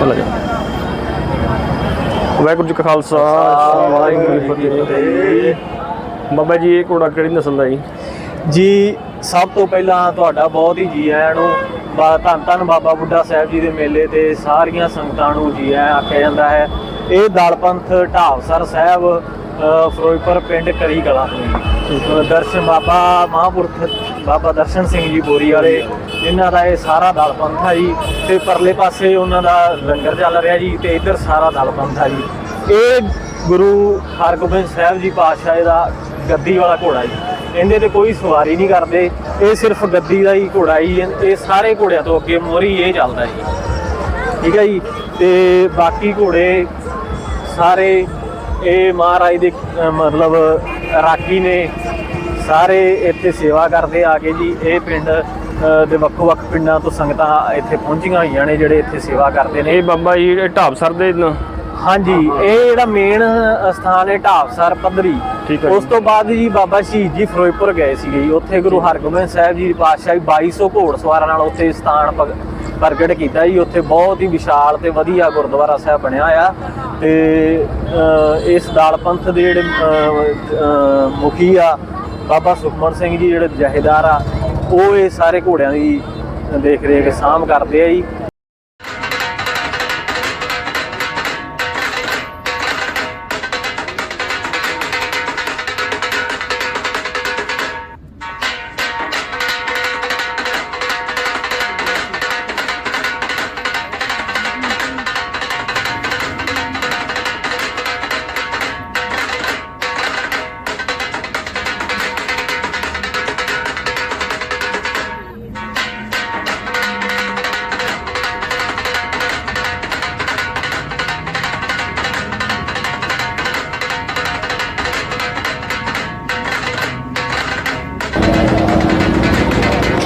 ਚਲਾ ਜਾ ਵਾਹਿਗੁਰੂ ਜੀ ਕਾ ਖਾਲਸਾ ਵਾਹਿਗੁਰੂ ਜੀ ਕੀ ਫਤਿਹ। ਬਾਬਾ ਜੀ, ਇਹ ਘੋੜਾ ਕਿਹੜੀ ਨਸਲ ਦਾ ਜੀ? ਜੀ, ਸਭ ਤੋਂ ਪਹਿਲਾਂ ਤੁਹਾਡਾ ਬਹੁਤ ਹੀ ਜੀ ਆਇਆਂ ਨੂੰ ਧੰਨ ਧੰਨ ਬਾਬਾ ਬੁੱਢਾ ਸਾਹਿਬ ਜੀ ਦੇ ਮੇਲੇ ਤੇ ਸਾਰੀਆਂ ਸੰਗਤਾਂ ਨੂੰ ਜੀ ਆਇਆਂ ਆਖਿਆ ਜਾਂਦਾ ਹੈ। ਇਹ ਦਲਪੰਥ ਢਾਵਸਰ ਸਾਹਿਬ ਫਿਰੋਜ਼ਪੁਰ ਪਿੰਡ ਕਰੀ ਕਲਾ। ਦਰਸ਼ਨ ਬਾਬਾ ਮਹਾਂਪੁਰਖ ਬਾਬਾ ਦਰਸ਼ਨ ਸਿੰਘ ਜੀ ਬੋਰੀ ਵਾਲੇ ਇਹਨਾਂ ਦਾ ਇਹ ਸਾਰਾ ਦਲਪੰਥ ਆ ਜੀ ਤੇ ਪਰਲੇ ਪਾਸੇ ਉਹਨਾਂ ਦਾ ਲੰਗਰ ਚੱਲ ਰਿਹਾ ਜੀ ਤੇ ਇੱਧਰ ਸਾਰਾ ਦਲਪੰਥ ਆ ਜੀ। ਇਹ ਗੁਰੂ ਹਰਗੋਬਿੰਦ ਸਾਹਿਬ ਜੀ ਪਾਤਸ਼ਾਹ ਦਾ ਗੱਦੀ ਵਾਲਾ ਘੋੜਾ ਜੀ। ਇਹਦੇ ਤੇ ਕੋਈ ਸਵਾਰੀ ਨਹੀਂ ਕਰਦੇ ਇਹ ਸਿਰਫ ਗੱਦੀ ਦਾ ਹੀ ਘੋੜਾ ਹੀ ਇਹ ਸਾਰੇ ਘੋੜਿਆਂ ਤੋਂ ਅੱਗੇ ਮੋਰੀ ਇਹ ਚੱਲਦਾ ਜੀ। ਠੀਕ ਹੈ ਜੀ ਤੇ ਬਾਕੀ ਘੋੜੇ ਸਾਰੇ ਇਹ ਮਹਾਰਾਜ ਦੇ ਮਤਲਬ, ਰਾਖੀ ਨੇ ਸਾਰੇ ਇੱਥੇ ਸੇਵਾ ਕਰਦੇ ਆ ਕੇ ਜੀ। ਇਹ ਪਿੰਡ ਦੇ ਵੱਖੋ ਵੱਖ ਪਿੰਡਾਂ ਤੋਂ ਸੰਗਤਾਂ ਇੱਥੇ ਪਹੁੰਚੀਆਂ ਹੋਈਆਂ ਨੇ, ਜਿਹੜੇ ਇੱਥੇ ਸੇਵਾ ਕਰਦੇ ਨੇ। ਇਹ ਬਾਬਾ ਜੀ, ਇਹ ਢਾਬਸਰ ਦੇ ਹਾਂਜੀ ਇਹ ਜਿਹੜਾ ਮੇਨ ਸਥਾਨ ਹੈ ਢਾਬਸਰ ਪੱਧਰੀ ਠੀਕ ਹੈ ਉਸ ਤੋਂ ਬਾਅਦ ਜੀ ਬਾਬਾ ਸ਼ਹੀਦ ਜੀ ਫਿਰੋਜ਼ਪੁਰ ਗਏ ਸੀਗੇ ਜੀ। ਉੱਥੇ ਗੁਰੂ ਹਰਗੋਬਿੰਦ ਸਾਹਿਬ ਜੀ ਦੀ ਪਾਤਸ਼ਾਹੀ 2200 ਘੋੜਸਵਾਰਾਂ ਨਾਲ ਉੱਥੇ ਸਥਾਨ ਪ੍ਰਗਟ ਕੀਤਾ ਜੀ। ਉੱਥੇ ਬਹੁਤ ਹੀ ਵਿਸ਼ਾਲ ਤੇ ਵਧੀਆ ਗੁਰਦੁਆਰਾ ਸਾਹਿਬ ਬਣਿਆ ਆ ਤੇ ਇਸ ਦਾਲ ਪੰਥ ਦੇ ਜਿਹੜੇ ਮੁਖੀ ਆ ਬਾਬਾ ਸੁਖਮਨ ਸਿੰਘ ਜੀ ਜਿਹੜੇ ਜਹੇਦਾਰ ਆ ਉਹ ਇਹ ਸਾਰੇ ਘੋੜਿਆਂ ਦੀ ਦੇਖ ਰੇਖ ਸਾਂਭ ਕਰਦੇ ਆ ਜੀ।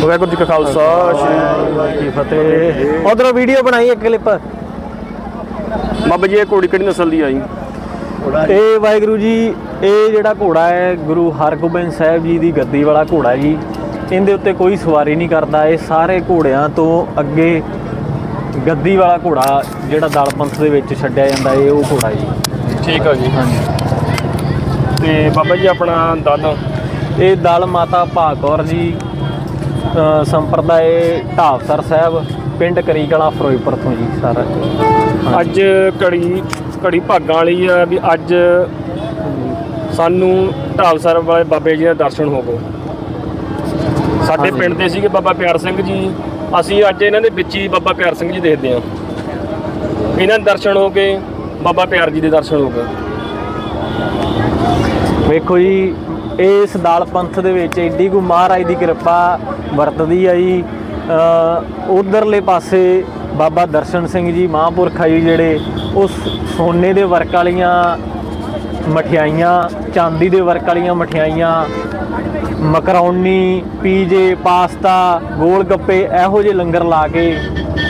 ਵਾਹਿਗੁਰੂ ਜੀ ਕਾ ਖਾਲਸਾ ਸ੍ਰੀ ਵਾਹਿਗੁਰੂ ਜੀ ਕੀ ਫਤਿਹ। ਉਧਰੋਂ ਵੀਡੀਓ ਬਣਾਈ ਇੱਕ ਕਲਿੱਪ ਬਾਬਾ ਜੀ ਇਹ ਘੋੜੀ ਕਿਹੜੀ ਨਸਲ ਦੀ ਆ ਜੀ ਇਹ ਵਾਹਿਗੁਰੂ ਜੀ ਇਹ ਜਿਹੜਾ ਘੋੜਾ ਹੈ ਗੁਰੂ ਹਰਗੋਬਿੰਦ ਸਾਹਿਬ ਜੀ ਦੀ ਗੱਦੀ ਵਾਲਾ ਘੋੜਾ ਜੀ। ਇਹਦੇ ਉੱਤੇ ਕੋਈ ਸਵਾਰੀ ਨਹੀਂ ਕਰਦਾ। ਇਹ ਸਾਰੇ ਘੋੜਿਆਂ ਤੋਂ ਅੱਗੇ ਗੱਦੀ ਵਾਲਾ ਘੋੜਾ ਜਿਹੜਾ ਦਲ ਪੰਥ ਦੇ ਵਿੱਚ ਛੱਡਿਆ ਜਾਂਦਾ ਇਹ ਉਹ ਘੋੜਾ ਜੀ। ਠੀਕ ਆ ਜੀ ਹਾਂਜੀ। ਤੇ ਬਾਬਾ ਜੀ ਆਪਣਾ ਦਲ? ਇਹ ਦਲ ਮਾਤਾ ਭਾਗੌਰ ਜੀ ਅ, ਸੰਪਰਦਾਇ ਢਾਵਸਰ ਸਾਹਿਬ ਪਿੰਡ ਕਰੀਕਲਾ ਫਿਰੋਜ਼ਪੁਰ ਤੋਂ ਜੀ ਸਾਰਾ। ਅੱਜ ਘੜੀ ਘੜੀ ਭਾਗਾਂ ਵਾਲੀ ਆ ਵੀ ਅੱਜ ਸਾਨੂੰ ਢਾਲਸਰ ਵਾਲੇ ਬਾਬੇ ਜੀ ਦੇ ਦਰਸ਼ਨ ਹੋ ਗਏ। ਸਾਡੇ। ਪਿੰਡ ਦੇ ਸੀਗੇ ਬਾਬਾ ਪਿਆਰ ਸਿੰਘ ਜੀ। ਅਸੀਂ ਅੱਜ ਇਹਨਾਂ ਦੇ ਵਿੱਚ ਹੀ ਬਾਬਾ ਪਿਆਰ ਸਿੰਘ ਜੀ ਦੇਖਦੇ ਹਾਂ। ਇਹਨਾਂ ਦੇ ਦਰਸ਼ਨ ਹੋ ਗਏ ਬਾਬਾ ਪਿਆਰ ਜੀ ਦੇ ਦਰਸ਼ਨ ਹੋ ਗਏ। ਵੇਖੋ ਜੀ ਇਸ ਦਾਲ ਪੰਥ ਦੇ ਵਿੱਚ ਏਡੀ ਕੋ ਮਹਾਰਾਜ ਦੀ ਕਿਰਪਾ ਵਰਤਦੀ ਆ ਜੀ। ਉਧਰਲੇ ਪਾਸੇ ਬਾਬਾ ਦਰਸ਼ਨ ਸਿੰਘ ਜੀ ਮਹਾਂਪੁਰਖ ਆ ਜੀ ਜਿਹੜੇ, ਉਸ ਸੋਨੇ ਦੇ ਵਰਕ ਵਾਲੀਆਂ ਮਠਿਆਈਆਂ, ਚਾਂਦੀ ਦੇ ਵਰਕ ਵਾਲੀਆਂ ਮਠਿਆਈਆਂ, ਮਕਰੋਨੀ, ਪੀਜੇ, ਪਾਸਤਾ, ਗੋਲ ਗੱਪੇ, ਇਹੋ ਜਿਹੇ ਲੰਗਰ ਲਾ ਕੇ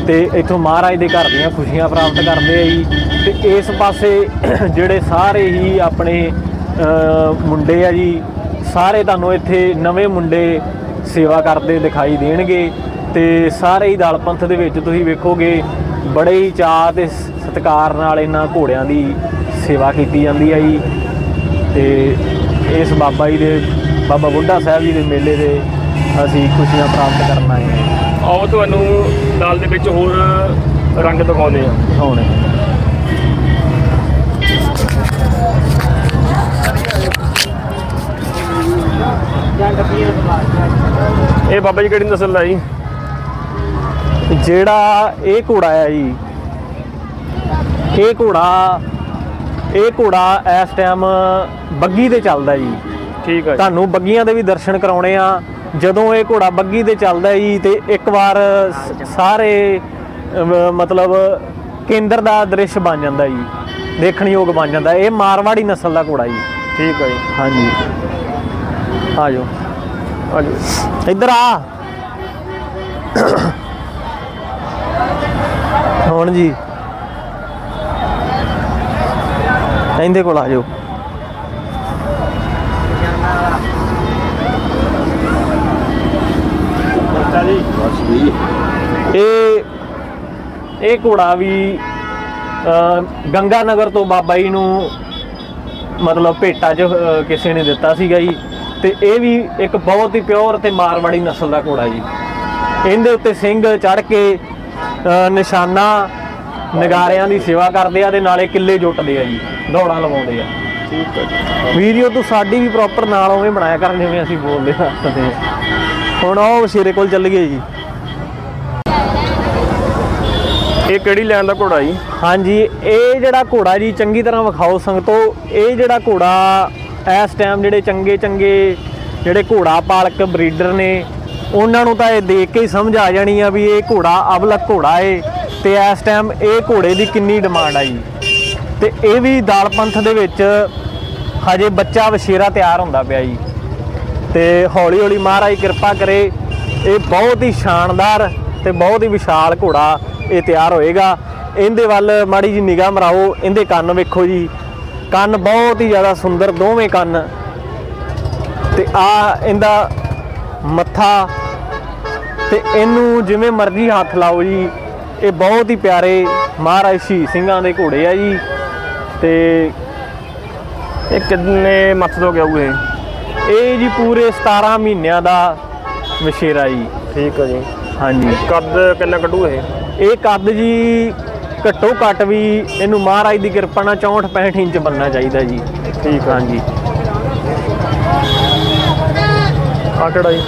ਤੇ ਇਥੋਂ ਮਹਾਰਾਜ ਦੇ ਘਰ ਦੀਆਂ ਖੁਸ਼ੀਆਂ ਪ੍ਰਾਪਤ ਕਰਦੇ ਆ ਜੀ। ਤੇ ਇਸ ਪਾਸੇ ਜਿਹੜੇ ਸਾਰੇ ਹੀ ਆਪਣੇ ਮੁੰਡੇ ਆ ਜੀ ਸਾਰੇ ਤੁਹਾਨੂੰ ਇੱਥੇ ਨਵੇਂ ਮੁੰਡੇ ਸੇਵਾ ਕਰਦੇ ਦਿਖਾਈ ਦੇਣਗੇ ਤੇ ਸਾਰੇ ਹੀ ਦਲ ਪੰਥ ਦੇ ਵਿੱਚ ਤੁਸੀਂ ਵੇਖੋਗੇ ਬੜੇ ਹੀ ਚਾਅ ਤੇ ਸਤਿਕਾਰ ਨਾਲ ਇਹਨਾਂ ਘੋੜਿਆਂ ਦੀ ਸੇਵਾ ਕੀਤੀ ਜਾਂਦੀ ਹੈ ਜੀ। ਤੇ ਇਸ ਬਾਬਾ ਜੀ ਦੇ ਬਾਬਾ ਬੁੱਢਾ ਸਾਹਿਬ ਜੀ ਦੇ ਮੇਲੇ ਦੇ ਅਸੀਂ ਖੁਸ਼ੀਆਂ ਪ੍ਰਾਪਤ ਕਰਨ ਆਏ ਹਾਂ। ਆਓ ਤੁਹਾਨੂੰ ਦਾਲ ਦੇ ਵਿੱਚ ਹੋਰ ਰੰਗ ਦਿਖਾਉਂਦੇ ਆ ਹੁਣ ਇਹ ਬਾਬਾ ਜੀ ਕਿਹੜੀ ਨਸਲ ਦਾ ਜੀ? ਜਿਹੜਾ ਇਹ ਘੋੜਾ ਆ ਜੀ। ਇਹ ਘੋੜਾ ਇਹ ਘੋੜਾ ਇਸ ਟਾਈਮ ਬੱਗੀ ਤੇ ਚੱਲਦਾ ਜੀ। ਠੀਕ ਜੀ। ਤੁਹਾਨੂੰ ਬੱਗੀਆਂ ਦੇ ਵੀ ਦਰਸ਼ਨ ਕਰਾਉਣੇ ਆ। ਜਦੋਂ ਇਹ ਘੋੜਾ ਬੱਗੀ ਤੇ ਚੱਲਦਾ ਜੀ ਤੇ ਇੱਕ ਵਾਰ ਸਾਰੇ ਮਤਲਬ ਕੇਂਦਰ ਦਾ ਦ੍ਰਿਸ਼ ਬਣ ਜਾਂਦਾ ਜੀ। ਦੇਖਣਯੋਗ ਬਣ ਜਾਂਦਾ। ਇਹ ਮਾਰਵਾੜੀ ਨਸਲ ਦਾ ਘੋੜਾ ਜੀ। ਠੀਕ ਜੀ। ਹਾਂਜੀ। ਆ ਜਾਓ। ਆ ਇੱਧਰ ਆ। ਹੁਣ ਜੀ। ਇਹਦੇ ਕੋਲ ਆ ਜਾਓ। ਇਹ ਇਹ ਘੋੜਾ ਵੀ ਗੰਗਾ ਨਗਰ ਤੋਂ ਬਾਬਾ ਜੀ ਨੂੰ ਮਤਲਬ ਭੇਟਾ 'ਚ ਕਿਸੇ ਨੇ ਦਿੱਤਾ ਸੀਗਾ ਜੀ। ਤੇ ਇਹ ਵੀ ਇੱਕ ਬਹੁਤ ਹੀ ਪਿਓਰ ਤੇ ਮਾਰਵਾੜੀ ਨਸਲ ਦਾ ਘੋੜਾ ਜੀ। ਇਹਦੇ ਉੱਤੇ ਸਿੰਘ ਚੜ ਕੇ ਨਿਸ਼ਾਨਾ ਨਗਾਰਿਆਂ ਦੀ ਸੇਵਾ ਕਰਦੇ ਆ ਤੇ ਨਾਲੇ ਕਿੱਲੇ ਜੁੱਟਦੇ ਆ ਜੀ ਦੌੜਾਂ ਲਵਾਉਂਦੇ ਆ। ਠੀਕ ਹੈ ਵੀਡੀਓ ਤੂੰ ਸਾਡੀ ਵੀ ਪ੍ਰੋਪਰ ਨਾਲ ਉਵੇਂ ਬਣਾਇਆ ਕਰ ਜਿਵੇਂ ਅਸੀਂ ਬੋਲਦੇ ਹਾਂ ਹੁਣ ਉਹ ਸ਼ੇਰੇ ਕੋਲ ਚੱਲ ਗਏ ਜੀ। ਇਹ ਕਿਹੜੀ ਲੈਣ ਦਾ ਘੋੜਾ ਜੀ? ਹਾਂਜੀ ਇਹ ਜਿਹੜਾ ਘੋੜਾ ਜੀ ਚੰਗੀ ਤਰ੍ਹਾਂ ਵਿਖਾਓ ਸੰਗਤੋ ਇਹ ਜਿਹੜਾ ਘੋੜਾ ਇਸ ਟਾਈਮ ਜਿਹੜੇ ਚੰਗੇ ਚੰਗੇ ਜਿਹੜੇ ਘੋੜਾ ਪਾਲਕ ਬਰੀਡਰ ਨੇ, ਉਹਨਾਂ ਨੂੰ ਤਾਂ ਇਹ ਦੇਖ ਕੇ ਹੀ ਸਮਝ ਆ ਜਾਣੀ ਆ ਵੀ ਇਹ ਘੋੜਾ ਅਵਲਕ ਘੋੜਾ ਏ ਤੇ ਇਸ ਟਾਈਮ ਇਹ ਘੋੜੇ ਦੀ ਕਿੰਨੀ ਡਿਮਾਂਡ ਆਈ। ਜੀ ਤੇ ਇਹ ਵੀ ਦਾਲ ਪੰਥ ਦੇ ਵਿੱਚ ਹਜੇ ਬੱਚਾ ਵਸ਼ੇਰਾ ਤਿਆਰ ਹੁੰਦਾ ਪਿਆ ਜੀ। ਤੇ ਹੌਲੀ ਹੌਲੀ ਮਹਾਰਾਜ ਕਿਰਪਾ ਕਰੇ, ਇਹ ਬਹੁਤ ਹੀ ਸ਼ਾਨਦਾਰ ਤੇ ਬਹੁਤ ਹੀ ਵਿਸ਼ਾਲ ਘੋੜਾ ਇਹ ਤਿਆਰ ਹੋਏਗਾ। ਇਹਦੇ ਵੱਲ ਮਾੜੀ ਜੀ ਨਿਗਾਹ ਮਰਾਓ, ਇਹਦੇ ਕੰਨ ਵੇਖੋ ਜੀ ਕੰਨ ਬਹੁਤ ਹੀ ਜ਼ਿਆਦਾ ਸੁੰਦਰ ਦੋਵੇਂ ਕੰਨ। ਤੇ ਆ ਇਹਦਾ ਮੱਥਾ ਤੇ ਇਹਨੂੰ ਜਿਵੇਂ ਮਰਜ਼ੀ ਹੱਥ ਲਾਓ ਜੀ। ਇਹ ਬਹੁਤ ਹੀ ਪਿਆਰੇ ਮਹਾਰਾਜ ਸ਼ਹੀਦ ਸਿੰਘਾਂ ਦੇ ਘੋੜੇ ਆ ਜੀ। ਤੇ ਇਹ ਕਿੰਨੇ ਮੱਥ ਤੋਂ ਗਿਆ ਇਹ? ਇਹ ਜੀ ਪੂਰੇ 17 ਮਹੀਨਿਆਂ ਦਾ ਵਸ਼ੇਰਾ ਜੀ। ਠੀਕ ਹੈ ਜੀ। ਹਾਂਜੀ। ਕੱਦ ਕਿੰਨਾ ਕੱਢੂ ਇਹ? ਇਹ ਕੱਦ ਜੀ ਘੱਟੋ ਘੱਟ ਵੀ ਇਹਨੂੰ ਮਹਾਰਾਜ ਦੀ ਕਿਰਪਾ ਨਾਲ 64 65 ਇੰਚ ਬੰਨਣਾ ਚਾਹੀਦਾ ਜੀ। ਠੀਕ ਹੈ ਹਾਂਜੀ। ਆ ਕਿਹੜਾ ਜੀ?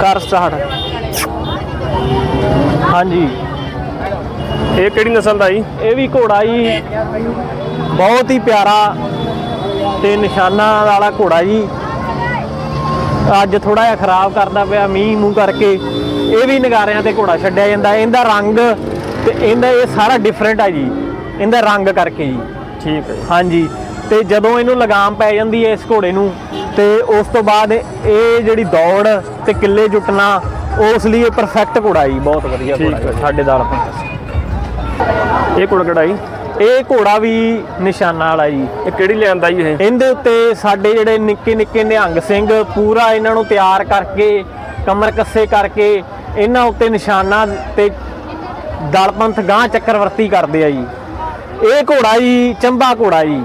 ਕਰ ਸਟਾਰਟ ਹਾਂਜੀ। ਇਹ ਕਿਹੜੀ ਨਸਲ ਦਾ ਜੀ? ਇਹ ਵੀ ਘੋੜਾ ਜੀ। ਬਹੁਤ ਹੀ ਪਿਆਰਾ ਤੇ ਨਿਸ਼ਾਨਾ ਵਾਲਾ ਘੋੜਾ ਜੀ। ਅੱਜ ਥੋੜਾ ਜਿਹਾ ਖਰਾਬ ਕਰਦਾ ਪਿਆ ਮੀਂਹ ਮੂੰਹ ਕਰਕੇ। ਇਹ ਵੀ ਨਗਾਰਿਆਂ ਤੇ ਘੋੜਾ ਛੱਡਿਆ ਜਾਂਦਾ। ਇਹਦਾ ਰੰਗ ਤੇ ਇਹਦਾ ਇਹ ਸਾਰਾ ਡਿਫਰੈਂਟ ਆ ਜੀ। ਇਹਦਾ ਰੰਗ ਕਰਕੇ ਜੀ। ਠੀਕ ਹੈ। ਹਾਂਜੀ। ਤੇ ਜਦੋਂ ਇਹਨੂੰ ਲਗਾਮ ਪੈ ਜਾਂਦੀ ਹੈ ਇਸ ਘੋੜੇ ਨੂੰ ਤੇ ਉਸ ਤੋਂ ਬਾਅਦ ਇਹ ਜਿਹੜੀ ਦੌੜ ਤੇ ਕਿੱਲੇ ਜੁਟਣਾ ਉਸ ਲਈ ਇਹ ਪਰਫੈਕਟ ਘੋੜਾ ਜੀ। ਬਹੁਤ ਵਧੀਆ ਘੋੜਾ ਸਾਡੇ ਦਾਲ ਇਹ ਘੋੜਾ ਜੀ? ਇਹ ਘੋੜਾ ਵੀ ਨਿਸ਼ਾਨਾ ਵਾਲਾ ਜੀ। ਇਹ ਕਿਹੜੀ ਲੈਣ ਦਾ ਜੀ ਇਹ? ਇਹਦੇ ਉੱਤੇ ਸਾਡੇ ਜਿਹੜੇ ਨਿੱਕੇ ਨਿੱਕੇ ਨਿਹੰਗ ਸਿੰਘ ਪੂਰਾ ਇਹਨਾਂ ਨੂੰ ਤਿਆਰ ਕਰਕੇ ਕਮਰ ਕੱਸੇ ਕਰਕੇ ਇਹਨਾਂ ਉੱਤੇ ਨਿਸ਼ਾਨਾ ਤੇ ਦਲਪੰਥ ਗਾਂ ਚੱਕਰਵਰਤੀ ਕਰਦੇ ਆ ਜੀ। ਇਹ ਘੋੜਾ ਜੀ ਚੰਬਾ ਘੋੜਾ ਜੀ।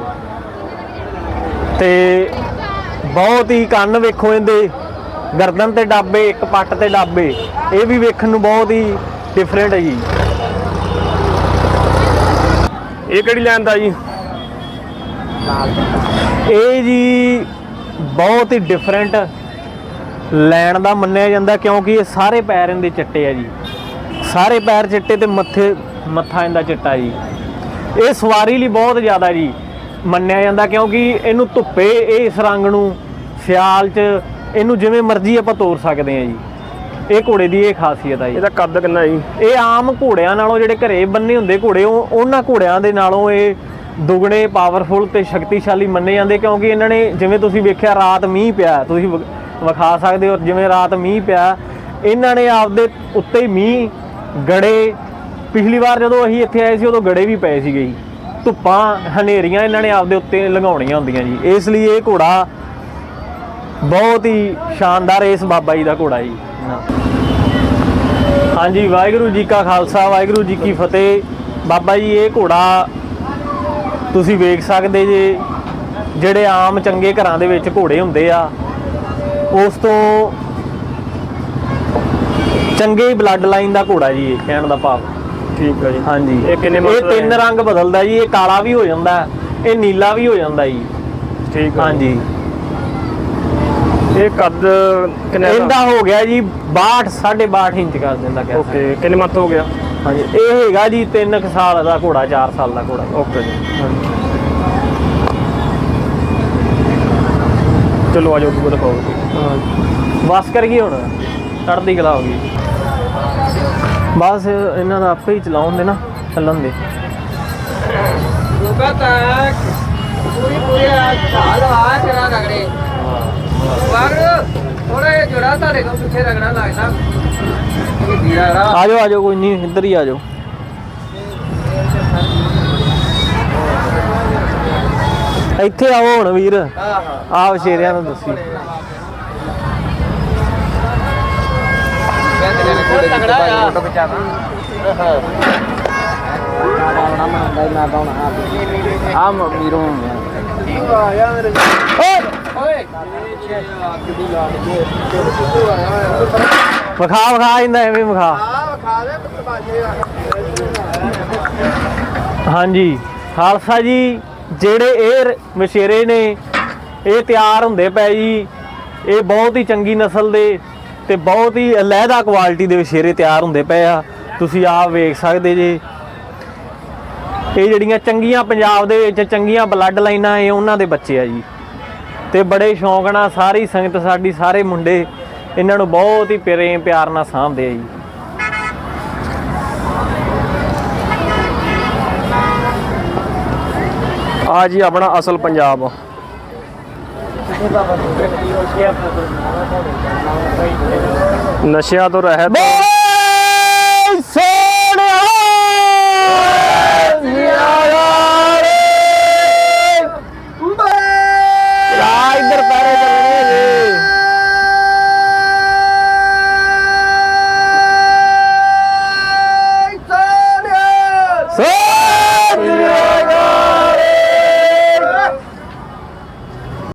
ਤੇ ਬਹੁਤ ਹੀ ਕੰਨ ਵੇਖੋ ਇਹਦੇ ਗਰਦਨ ਤੇ ਡਾਬੇ ਇੱਕ ਪੱਟ ਤੇ ਡਾਬੇ। ਇਹ ਵੀ ਵੇਖਣ ਨੂੰ ਬਹੁਤ ਹੀ ਡਿਫਰੈਂਟ ਹੈ ਜੀ। ਇਹ ਕਿਹੜੀ ਲੈਣ ਦਾ ਜੀ? ਇਹ ਜੀ ਬਹੁਤ ਹੀ ਡਿਫਰੈਂਟ ਲੈਣ ਦਾ ਮੰਨਿਆ ਜਾਂਦਾ ਕਿਉਂਕਿ ਇਹ ਸਾਰੇ ਪੈਰ ਇਹਦੇ ਚਿੱਟੇ ਆ ਜੀ। ਸਾਰੇ ਪੈਰ ਚਿੱਟੇ ਤੇ ਮੱਥੇ, ਮੱਥਾ ਇਹਦਾ ਚਿੱਟਾ ਜੀ। ਇਹ ਸਵਾਰੀ ਲਈ ਬਹੁਤ ਜ਼ਿਆਦਾ ਜੀ ਮੰਨਿਆ ਜਾਂਦਾ ਕਿਉਂਕਿ ਇਹਨੂੰ ਧੁੱਪੇ ਇਹ ਇਸ ਰੰਗ ਨੂੰ, ਸਿਆਲ 'ਚ ਇਹਨੂੰ ਜਿਵੇਂ ਮਰਜ਼ੀ ਆਪਾਂ ਤੋਰ ਸਕਦੇ ਆ ਜੀ। ਇਹ ਘੋੜੇ ਦੀ ਇਹ ਖਾਸੀਅਤ ਆ ਜੀ। ਇਹਦਾ ਕੱਦ ਕਿੰਨਾ ਜੀ? ਇਹ ਆਮ ਘੋੜਿਆਂ ਨਾਲੋਂ ਜਿਹੜੇ ਘਰੇ ਬੰਨੇ ਹੁੰਦੇ ਘੋੜੇ ਉਹ ਉਹਨਾਂ ਘੋੜਿਆਂ ਦੇ ਨਾਲੋਂ ਇਹ ਦੁੱਗਣੇ ਪਾਵਰਫੁਲ ਤੇ ਸ਼ਕਤੀਸ਼ਾਲੀ ਮੰਨੇ ਜਾਂਦੇ ਕਿਉਂਕਿ ਇਹਨਾਂ ਨੇ ਜਿਵੇਂ ਤੁਸੀਂ ਵੇਖਿਆ ਰਾਤ ਮੀਂਹ ਪਿਆ ਤੁਸੀਂ ਵਿਖਾ ਸਕਦੇ ਹੋ ਜਿਵੇਂ ਰਾਤ ਮੀਂਹ ਪਿਆ ਇਹਨਾਂ ਨੇ ਆਪਦੇ ਉੱਤੇ ਹੀ ਮੀਂਹ ਗੜੇ। ਪਿਛਲੀ ਵਾਰ ਜਦੋਂ ਅਸੀਂ ਇੱਥੇ ਆਏ ਸੀ ਉਦੋਂ ਗੜੇ ਵੀ ਪਏ ਸੀਗੇ ਜੀ। ਧੁੱਪਾਂ ਹਨੇਰੀਆਂ ਇਹਨਾਂ ਨੇ ਆਪਦੇ ਉੱਤੇ ਲੰਘਾਉਣੀਆਂ ਹੁੰਦੀਆਂ ਜੀ। ਇਸ ਲਈ ਇਹ ਘੋੜਾ ਬਹੁਤ ਹੀ ਸ਼ਾਨਦਾਰ ਇਸ ਬਾਬਾ ਜੀ ਦਾ ਘੋੜਾ ਜੀ। ਹਾਂਜੀ ਵਾਹਿਗੁਰੂ ਜੀ ਕਾ ਖਾਲਸਾ ਵਾਹਿਗੁਰੂ ਜੀ ਕੀ ਫਤਿਹ। ਬਾਬਾ ਜੀ ਇਹ ਘੋੜਾ ਤੁਸੀਂ ਵੇਖ ਸਕਦੇ ਜੇ ਜਿਹੜੇ ਆਮ ਚੰਗੇ ਘਰਾਂ ਦੇ ਵਿੱਚ ਘੋੜੇ ਹੁੰਦੇ ਆ ਉਸ ਤੋਂ ਚੰਗੇ ਬਲੱਡ ਲਾਈਨ ਦਾ ਘੋੜਾ ਜੀ ਇਹ ਕਹਿਣ ਦਾ ਭਾਵ। ਠੀਕ ਹੈ ਜੀ। ਹਾਂਜੀ। ਇਹ ਕਿੰਨੇ ਇਹ ਤਿੰਨ ਰੰਗ ਬਦਲਦਾ ਜੀ ਇਹ ਕਾਲਾ ਵੀ ਹੋ ਜਾਂਦਾ ਇਹ ਨੀਲਾ ਵੀ ਹੋ ਜਾਂਦਾ ਜੀ। ਠੀਕ ਹੈ ਹਾਂਜੀ। ਇਹ ਕੱਦ ਕਿੰਨਾ ਇਹਦਾ ਹੋ ਗਿਆ ਜੀ 62 62 ਇੰਚ ਕਰ ਦਿੰਦਾ ਕਹਿ ਸਕਦੇ ਓਕੇ ਕਿੰਨੇ ਮੱਥ ਹੋ ਗਿਆ? ਹਾਂਜੀ ਇਹ ਹੈਗਾ ਜੀ 3 ਸਾਲ ਦਾ ਘੋੜਾ 4 ਸਾਲ ਦਾ ਘੋੜਾ। ਓਕੇ ਜੀ। ਚਲੋ ਆਜੋ ਦੂਰ ਦਿਖਾਓ। ਬਸ ਕਰ ਗਈ ਹੁਣ? ਚੜਦੀ ਕਲਾ ਹੋ ਗਈ। ਬਸ ਇਹਨਾਂ ਦਾ ਆਪੇ ਹੀ ਚਲਾਉਣ ਦੇ ਨਾ ਚੱਲਣ ਦੇ। ਲੋਕਾਂ ਤੱਕ ਪੂਰੀ ਪੂਰੀ ਢਾਲ ਆ ਚਲਾ ਰਗੜੇ ਪਰ ਥੋੜਾ ਜੋੜਾ ਤੁਹਾਡੇ ਕੋਲ ਪਿੱਛੇ ਰਗੜਾ ਲੱਗਦਾ। ਧੀਰਾ ਰਾ ਆਜੋ ਆਜੋ ਕੋਈ ਨਹੀਂ ਇੱਧਰ ਹੀ ਆਜੋ। ਇੱਥੇ ਆਓ ਹੁਣ ਵੀਰ। ਆਹ ਸ਼ੇਰਿਆਂ ਨੂੰ ਦੱਸੀ। ਤਗੜਾ ਆ ਫੋਟੋ ਆ ਮੀਰੋਂ ਓਏ ਵਿਖਾ ਵਿਖਾ ਇੰਦਾ ਐਵੇਂ ਵਿਖਾ। ਹਾਂਜੀ। ਖਾਲਸਾ ਜੀ, ਜਿਹੜੇ ਇਹ ਰ- ਨੇ, ਇਹ ਤਿਆਰ ਹੁੰਦੇ ਪਏ ਜੀ। ਇਹ ਬਹੁਤ ਹੀ ਚੰਗੀ ਨਸਲ ਦੇ ਤੇ ਬਹੁਤ ਹੀ ਅਲਹਿਦਾ ਕੁਆਲਿਟੀ ਦੇ ਵਛੇਰੇ ਤਿਆਰ ਹੁੰਦੇ ਪਏ ਆ। ਤੁਸੀਂ ਆਪ ਵੇਖ ਸਕਦੇ ਜੇ। ਇਹ ਜਿਹੜੀਆਂ ਚੰਗੀਆਂ ਪੰਜਾਬ ਦੇ ਵਿੱਚ ਚੰਗੀਆਂ ਬਲੱਡ ਲਾਈਨਾਂ ਇਹ ਉਹਨਾਂ ਦੇ ਬੱਚੇ ਆ ਜੀ। ਤੇ ਬੜੇ ਸ਼ੌਂਕ ਨਾਲ ਸਾਰੀ ਸੰਗਤ ਸਾਡੀ, ਸਾਰੇ ਮੁੰਡੇ ਇਹਨਾਂ ਨੂੰ ਬਹੁਤ ਹੀ ਪ੍ਰੇਮ ਪਿਆਰ ਨਾਲ ਸਾਂਭਦੇ ਆ ਜੀ। ਆ ਜੀ ਆਪਣਾ ਅਸਲ ਪੰਜਾਬ। ਨਸ਼ਿਆਂ ਤੋਂ ਰਹਿਤ।